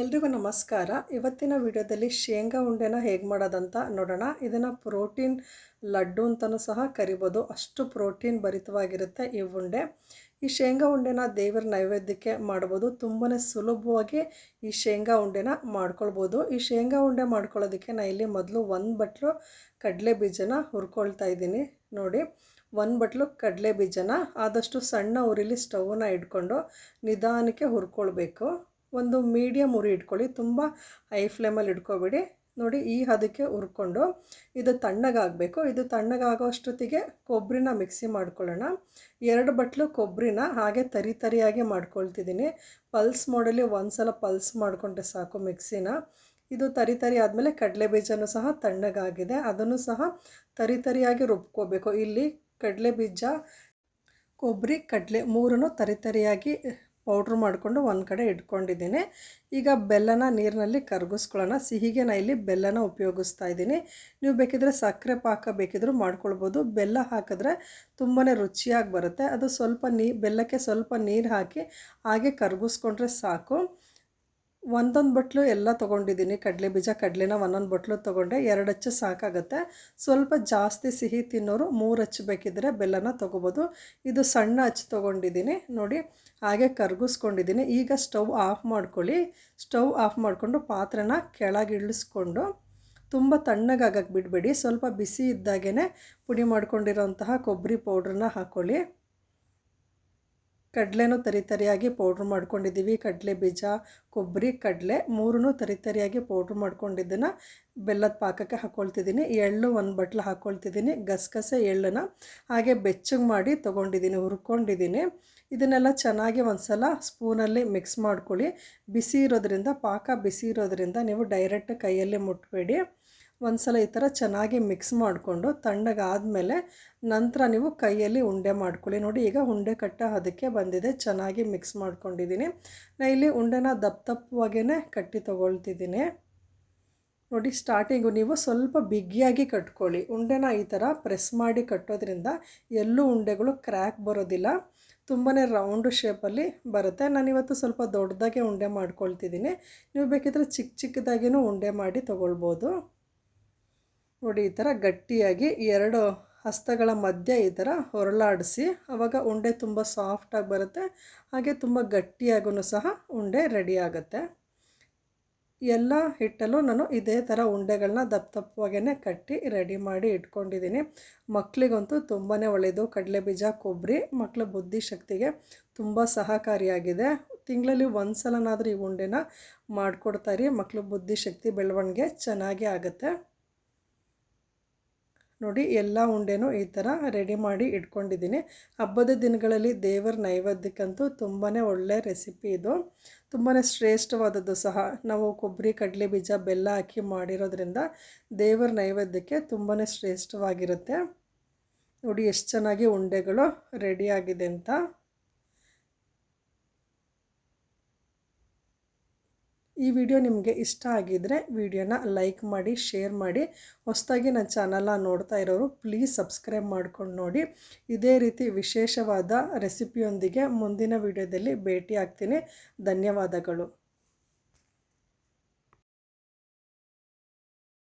ಎಲ್ರಿಗೂ ನಮಸ್ಕಾರ. ಇವತ್ತಿನ ವಿಡಿಯೋದಲ್ಲಿ ಶೇಂಗಾ ಉಂಡೆನ ಹೇಗೆ ಮಾಡೋದಂತ ನೋಡೋಣ. ಇದನ್ನು ಪ್ರೋಟೀನ್ ಲಡ್ಡು ಅಂತಲೂ ಸಹ ಕರಿಬೋದು. ಅಷ್ಟು ಪ್ರೋಟೀನ್ ಭರಿತವಾಗಿರುತ್ತೆ ಈ ಉಂಡೆ. ಈ ಶೇಂಗಾ ಉಂಡೆನ ದೇವರ ನೈವೇದ್ಯಕ್ಕೆ ಮಾಡ್ಬೋದು. ತುಂಬಾ ಸುಲಭವಾಗಿ ಈ ಶೇಂಗಾ ಉಂಡೆನ ಮಾಡ್ಕೊಳ್ಬೋದು. ಈ ಶೇಂಗಾ ಉಂಡೆ ಮಾಡ್ಕೊಳ್ಳೋದಕ್ಕೆ ನಾನು ಇಲ್ಲಿ ಮೊದಲು ಒಂದು ಬಟ್ಲು ಕಡಲೆ ಬೀಜನ ಹುರ್ಕೊಳ್ತಾ ಇದ್ದೀನಿ. ನೋಡಿ, ಒಂದು ಬಟ್ಲು ಕಡಲೆ ಬೀಜನ ಆದಷ್ಟು ಸಣ್ಣ ಉರಿಲಿ ಸ್ಟವ್ನ ಇಟ್ಕೊಂಡು ನಿಧಾನಕ್ಕೆ ಹುರ್ಕೊಳ್ಬೇಕು. ಒಂದು ಮೀಡಿಯಮ್ ಉರಿ ಇಟ್ಕೊಳ್ಳಿ. ತುಂಬ ಹೈ ಫ್ಲೇಮಲ್ಲಿ ಇಟ್ಕೊಬೇಡಿ. ನೋಡಿ ಈ ಹದಕ್ಕೆ ಹುರ್ಕೊಂಡು ಇದು ತಣ್ಣಗಾಗಬೇಕು. ಇದು ತಣ್ಣಗಾಗೋ ಅಷ್ಟೊತ್ತಿಗೆ ಕೊಬ್ಬರಿನ ಮಿಕ್ಸಿ ಮಾಡ್ಕೊಳ್ಳೋಣ. ಎರಡು ಬಟ್ಲು ಕೊಬ್ಬರಿನ ಹಾಗೆ ತರಿ ತರಿಯಾಗಿ ಮಾಡ್ಕೊಳ್ತಿದ್ದೀನಿ. ಪಲ್ಸ್ ಮಾಡಲಿ ಒಂದು ಸಲ ಪಲ್ಸ್ ಮಾಡಿಕೊಂಡ್ರೆ ಸಾಕು ಮಿಕ್ಸಿನ ಇದು ತರಿ ತರಿ ಆದಮೇಲೆ ಕಡಲೆ ಬೀಜನೂ ಸಹ ತಣ್ಣಗಾಗಿದೆ. ಅದನ್ನು ಸಹ ತರಿ ತರಿಯಾಗಿ ರುಬ್ಕೋಬೇಕು. ಇಲ್ಲಿ ಕಡಲೆ ಬೀಜ ಕೊಬ್ಬರಿ ಕಡಲೆ ಮೂರನ್ನು ತರಿ ತರಿಯಾಗಿ ಪೌಡ್ರ್ ಮಾಡಿಕೊಂಡು ಒಂದು ಕಡೆ ಇಟ್ಕೊಂಡಿದ್ದೀನಿ. ಈಗ ಬೆಲ್ಲನ ನೀರಿನಲ್ಲಿ ಕರಗಿಸ್ಕೊಳ್ಳೋಣ. ಸಿಹಿಗೆ ನಾನು ಇಲ್ಲಿ ಬೆಲ್ಲನ ಉಪಯೋಗಿಸ್ತಾ ಇದ್ದೀನಿ. ನೀವು ಬೇಕಿದ್ರೆ ಸಕ್ಕರೆ ಪಾಕ ಬೇಕಿದ್ರೂ ಮಾಡ್ಕೊಳ್ಬೋದು. ಬೆಲ್ಲ ಹಾಕಿದ್ರೆ ತುಂಬಾ ರುಚಿಯಾಗಿ ಬರುತ್ತೆ. ಅದು ಸ್ವಲ್ಪ ನೀ, ಬೆಲ್ಲಕ್ಕೆ ಸ್ವಲ್ಪ ನೀರು ಹಾಕಿ ಹಾಗೆ ಕರಗಿಸ್ಕೊಂಡ್ರೆ ಸಾಕು. ಒಂದೊಂದು ಬಟ್ಲು ಎಲ್ಲ ತೊಗೊಂಡಿದ್ದೀನಿ ಕಡಲೆ ಬೀಜ, ಕಡಲೆನ ಒಂದೊಂದು ಬಟ್ಲು ತೊಗೊಂಡೆ. ಎರಡು ಹಚ್ಚು ಸಾಕಾಗುತ್ತೆ. ಸ್ವಲ್ಪ ಜಾಸ್ತಿ ಸಿಹಿ ತಿನ್ನೋರು ಮೂರು ಹಚ್ಚು ಬೇಕಿದ್ದರೆ ಬೆಲ್ಲನ ತೊಗೋಬೋದು. ಇದು ಸಣ್ಣ ಹಚ್ಚು ತೊಗೊಂಡಿದ್ದೀನಿ ನೋಡಿ, ಹಾಗೆ ಕರ್ಗಿಸ್ಕೊಂಡಿದ್ದೀನಿ ಈಗ ಸ್ಟವ್ ಆಫ್ ಮಾಡ್ಕೊಳ್ಳಿ. ಸ್ಟವ್ ಆಫ್ ಮಾಡಿಕೊಂಡು ಪಾತ್ರೆನ ಕೆಳಗೆ ಇಳಿಸ್ಕೊಂಡು ತುಂಬ ತಣ್ಣಗಾಗಕ್ಕೆ ಬಿಡಬೇಡಿ. ಸ್ವಲ್ಪ ಬಿಸಿ ಇದ್ದಾಗೇ ಪುಡಿ ಮಾಡ್ಕೊಂಡಿರೋಂತಹ ಕೊಬ್ಬರಿ ಪೌಡ್ರನ್ನ ಹಾಕ್ಕೊಳ್ಳಿ ಕಡಲೆನೂ ತರಿತರಿಯಾಗಿ ಪೌಡ್ರ್ ಮಾಡ್ಕೊಂಡಿದ್ದೀವಿ. ಕಡಲೆ ಬೀಜ, ಕೊಬ್ಬರಿ, ಕಡಲೆ ಮೂರೂ ತರಿತರಿಯಾಗಿ ಪೌಡ್ರ್ ಮಾಡ್ಕೊಂಡಿದ್ದನ್ನು ಬೆಲ್ಲದ ಪಾಕಕ್ಕೆ ಹಾಕ್ಕೊಳ್ತಿದ್ದೀನಿ ಎಳ್ಳು ಒಂದು ಬಟ್ಲು ಹಾಕ್ಕೊಳ್ತಿದ್ದೀನಿ ಗಸಗಸೆ ಎಳ್ಳನ್ನು ಹಾಗೆ ಬೆಚ್ಚಗೆ ಮಾಡಿ ತೊಗೊಂಡಿದ್ದೀನಿ, ಹುರ್ಕೊಂಡಿದ್ದೀನಿ. ಇದನ್ನೆಲ್ಲ ಚೆನ್ನಾಗಿ ಒಂದು ಸಲ ಸ್ಪೂನಲ್ಲಿ ಮಿಕ್ಸ್ ಮಾಡ್ಕೊಳ್ಳಿ. ಬಿಸಿ ಇರೋದ್ರಿಂದ, ಪಾಕ ಬಿಸಿ ಇರೋದ್ರಿಂದ ನೀವು ಡೈರೆಕ್ಟ್ ಕೈಯಲ್ಲೇ ಮುಟ್ಟಬೇಡಿ ಒಂದು ಸಲ ಈ ಥರ ಚೆನ್ನಾಗಿ ಮಿಕ್ಸ್ ಮಾಡಿಕೊಂಡು ತಣ್ಣಗಾದಮೇಲೆ ನಂತರ ನೀವು ಕೈಯಲ್ಲಿ ಉಂಡೆ ಮಾಡ್ಕೊಳ್ಳಿ. ನೋಡಿ, ಈಗ ಉಂಡೆ ಕಟ್ಟ ಅದಕ್ಕೆ ಬಂದಿದೆ. ಚೆನ್ನಾಗಿ ಮಿಕ್ಸ್ ಮಾಡ್ಕೊಂಡಿದ್ದೀನಿ. ನಾನು ಇಲ್ಲಿ ಉಂಡೆನ ದಪ್ಪ ದಪ್ಪವಾಗೇ ಕಟ್ಟಿ ತೊಗೊಳ್ತಿದ್ದೀನಿ. ನೋಡಿ, ಸ್ಟಾರ್ಟಿಂಗು ನೀವು ಸ್ವಲ್ಪ ಬಿಗಿಯಾಗಿ ಕಟ್ಕೊಳ್ಳಿ. ಉಂಡೆನ ಈ ಥರ ಪ್ರೆಸ್ ಮಾಡಿ ಕಟ್ಟೋದ್ರಿಂದ ಎಲ್ಲೂ ಉಂಡೆಗಳು ಕ್ರ್ಯಾಕ್ ಬರೋದಿಲ್ಲ. ತುಂಬಾ ರೌಂಡ್ ಶೇಪಲ್ಲಿ ಬರುತ್ತೆ. ನಾನಿವತ್ತು ಸ್ವಲ್ಪ ದೊಡ್ಡದಾಗೆ ಉಂಡೆ ಮಾಡ್ಕೊಳ್ತಿದ್ದೀನಿ. ನೀವು ಬೇಕಿದ್ರೆ ಚಿಕ್ಕ ಚಿಕ್ಕದಾಗಿಯೂ ಉಂಡೆ ಮಾಡಿ ತೊಗೊಳ್ಬೋದು. ನೋಡಿ, ಈ ಥರ ಗಟ್ಟಿಯಾಗಿ ಎರಡು ಹಸ್ತಗಳ ಮಧ್ಯೆ ಈ ಥರ ಹೊರಳಾಡಿಸಿ ಆವಾಗ ಉಂಡೆ ತುಂಬ ಸಾಫ್ಟಾಗಿ ಬರುತ್ತೆ, ಹಾಗೆ ತುಂಬ ಗಟ್ಟಿಯಾಗೂ ಸಹ ಉಂಡೆ ರೆಡಿ ಆಗುತ್ತೆ. ಎಲ್ಲ ಹಿಟ್ಟಲ್ಲೂ ನಾನು ಇದೇ ಥರ ಉಂಡೆಗಳನ್ನ ದಪ್ಪ ದಪ್ಪವಾಗೇ ಕಟ್ಟಿ ರೆಡಿ ಮಾಡಿ ಇಟ್ಕೊಂಡಿದ್ದೀನಿ ಮಕ್ಕಳಿಗಂತೂ ತುಂಬಾ ಒಳ್ಳೆಯದು ಕಡಲೆ ಬೀಜ ಕೊಬ್ಬರಿ ಮಕ್ಕಳ ಬುದ್ಧಿಶಕ್ತಿಗೆ ತುಂಬ ಸಹಕಾರಿಯಾಗಿದೆ. ತಿಂಗಳಲ್ಲಿ ಒಂದು ಸಲನಾದರೂ ಈ ಉಂಡೆನ ಮಾಡಿಕೊಡ್ತಾರೆ ಮಕ್ಕಳ ಬುದ್ಧಿಶಕ್ತಿ ಬೆಳವಣಿಗೆ ಚೆನ್ನಾಗೇ ಆಗುತ್ತೆ. ನೋಡಿ ಎಲ್ಲ ಉಂಡೆನೂ ಈ ಥರ ರೆಡಿ ಮಾಡಿ ಇಟ್ಕೊಂಡಿದ್ದೀನಿ. ಹಬ್ಬದ ದಿನಗಳಲ್ಲಿ ದೇವರ ನೈವೇದ್ಯಕ್ಕಂತೂ ತುಂಬಾ ಒಳ್ಳೆಯ ರೆಸಿಪಿ ಇದು. ತುಂಬಾ ಶ್ರೇಷ್ಠವಾದದ್ದು ಸಹ. ನಾವು ಕೊಬ್ಬರಿ, ಕಡಲೆ ಬೀಜ, ಬೆಲ್ಲ ಹಾಕಿ ಮಾಡಿರೋದ್ರಿಂದ ದೇವರ ನೈವೇದ್ಯಕ್ಕೆ ತುಂಬಾ ಶ್ರೇಷ್ಠವಾಗಿರುತ್ತೆ. ನೋಡಿ, ಎಷ್ಟು ಚೆನ್ನಾಗಿ ಉಂಡೆಗಳು ರೆಡಿಯಾಗಿದೆ ಅಂತ. ಈ ವಿಡಿಯೋ ನಿಮಗೆ ಇಷ್ಟ ಆಗಿದ್ದರೆ ವಿಡಿಯೋನ ಲೈಕ್ ಮಾಡಿ, ಶೇರ್ ಮಾಡಿ. ಹೊಸದಾಗಿ ನನ್ನ ಚಾನಲ್ನ ನೋಡ್ತಾ ಇರೋರು ಪ್ಲೀಸ್ ಸಬ್ಸ್ಕ್ರೈಬ್ ಮಾಡ್ಕೊಂಡು ನೋಡಿ. ಇದೇ ರೀತಿ ವಿಶೇಷವಾದ ರೆಸಿಪಿಯೊಂದಿಗೆ ಮುಂದಿನ ವಿಡಿಯೋದಲ್ಲಿ ಭೇಟಿ ಆಗ್ತೀನಿ ಧನ್ಯವಾದಗಳು.